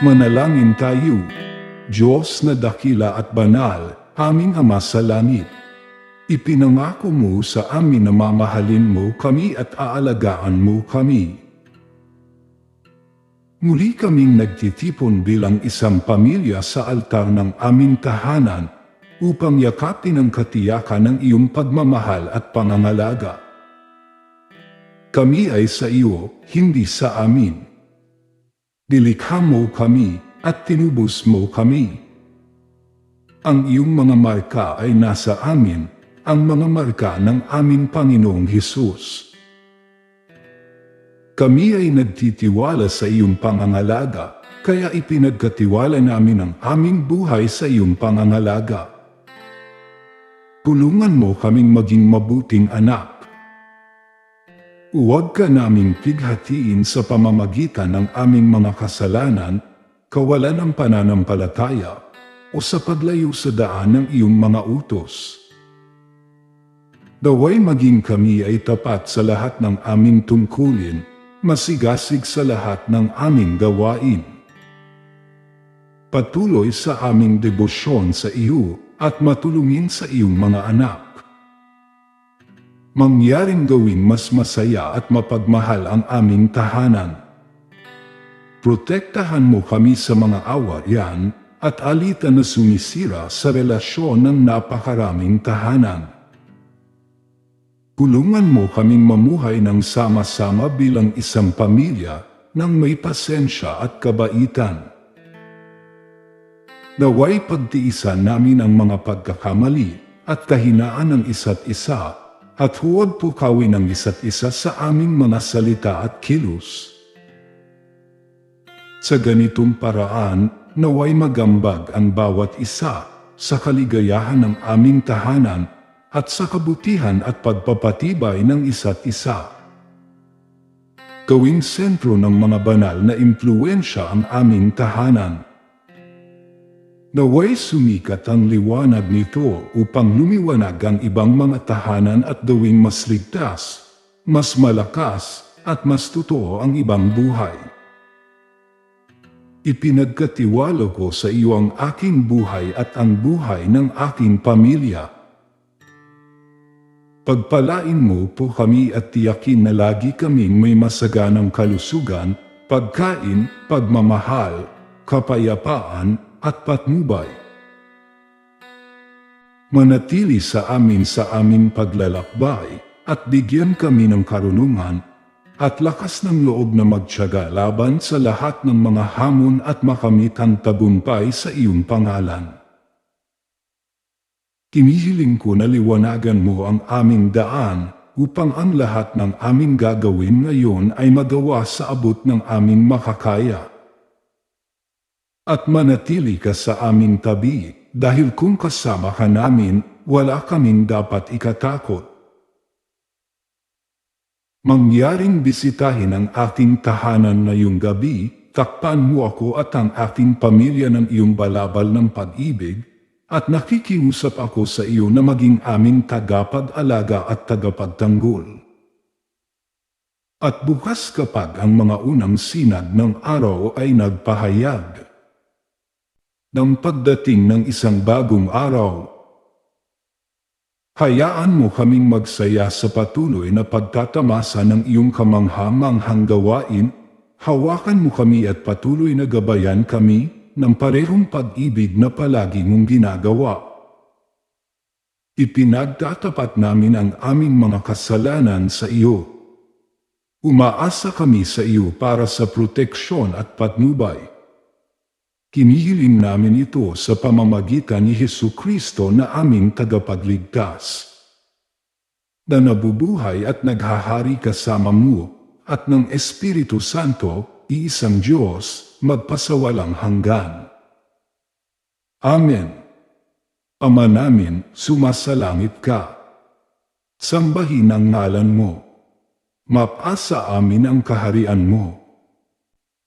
Manalangin tayo. Diyos na dakila at banal, aming Ama sa langit. Ipinangako mo sa amin na mamahalin mo kami at aalagaan mo kami. Muli kaming nagtitipon bilang isang pamilya sa altar ng aming tahanan upang yakapin ang katiyakan ng iyong pagmamahal at pangangalaga. Kami ay sa iyo, hindi sa amin. Dilikha mo kami at tinubos mo kami. Ang iyong mga marka ay nasa amin, ang mga marka ng aming Panginoong Hesus. Kami ay nagtitiwala sa iyong pangangalaga, kaya ipinagkatiwala namin ang aming buhay sa iyong pangangalaga. Tulungan mo kaming maging mabuting anak. Huwag ka naming pighatiin sa pamamagitan ng aming mga kasalanan, kawalan ng pananampalataya, o sa paglayo sa daan ng iyong mga utos. Daway maging kami ay tapat sa lahat ng aming tungkulin, masigasig sa lahat ng aming gawain. Patuloy sa aming debosyon sa iyo at matulungin sa iyong mga anak. Mangyaring gawing mas masaya at mapagmahal ang aming tahanan. Protektahan mo kami sa mga awayan at alitan na sumisira sa relasyon ng napakaraming tahanan. Kulungan mo kaming mamuhay ng sama-sama bilang isang pamilya ng may pasensya at kabaitan. Naway pagtiisan namin ang mga pagkakamali at kahinaan ng isa't isa at huwag pukawin ang isa't isa sa aming mga salita at kilos. Sa ganitong paraan, naway magambag ang bawat isa sa kaligayahan ng aming tahanan at sa kabutihan at pagpapatibay ng isa't isa. Gawing sentro ng mga banal na impluensya ang aming tahanan. Naway sumikat ang liwanag nito upang lumiwanag ang ibang mga tahanan at gawing mas ligtas, mas malakas, at mas totoo ang ibang buhay. Ipinagkatiwalo ko sa iyo ang aking buhay at ang buhay ng aking pamilya. Pagpalain mo po kami at tiyakin na lagi kaming may masaganang kalusugan, pagkain, pagmamahal, kapayapaan, at patnubay. Manatili sa amin sa aming paglalakbay at bigyan kami ng karunungan at lakas ng loob na magtyaga laban sa lahat ng mga hamon at makamit ang tagumpay sa iyong pangalan. Kinihiling ko na liwanagan mo ang aming daan upang ang lahat ng aming gagawin ngayon ay magawa sa abot ng aming makakaya at manatili ka sa aming tabi, dahil kung kasama ka namin, wala kaming dapat ikatakot. Mangyaring bisitahin ang ating tahanan na yung gabi, takpan mo ako at ang ating pamilya ng iyong balabal ng pag-ibig, at nakikiusap ako sa iyo na maging aming tagapag-alaga at tagapagtanggol. At bukas kapag ang mga unang sinag ng araw ay nagpahayag, ng pagdating ng isang bagong araw. Hayaan mo kaming magsaya sa patuloy na pagtatamasa ng iyong kamanghamanghang gawain, hawakan mo kami at patuloy na gabayan kami ng parehong pag-ibig na palagi mong ginagawa. Ipinagtatapat namin ang aming mga kasalanan sa iyo. Umaasa kami sa iyo para sa proteksyon at patnubay. Kinihiling namin ito sa pamamagitan ni Hesu Kristo na aming tagapagligtas. Na nabubuhay at naghahari kasama mo at ng Espiritu Santo, iisang Diyos, magpasawalang hanggan. Amen. Ama namin, sumasalangit ka. Sambahin ang ngalan mo. Mapasa amin ang kaharian mo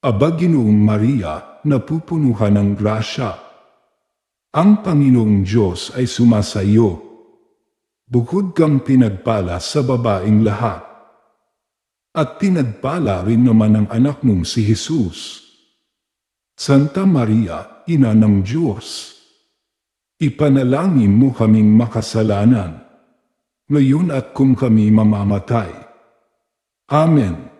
Aba Ginoong Maria, napupunuhan ng grasya. Ang Panginoong Diyos ay sumasayo. Bukod kang pinagpala sa babaeng lahat. At pinagpala rin naman ang anak mong si Jesus. Santa Maria, Ina ng Diyos. Ipanalangin mo kaming makasalanan. Ngayon at kung kami mamamatay. Amen.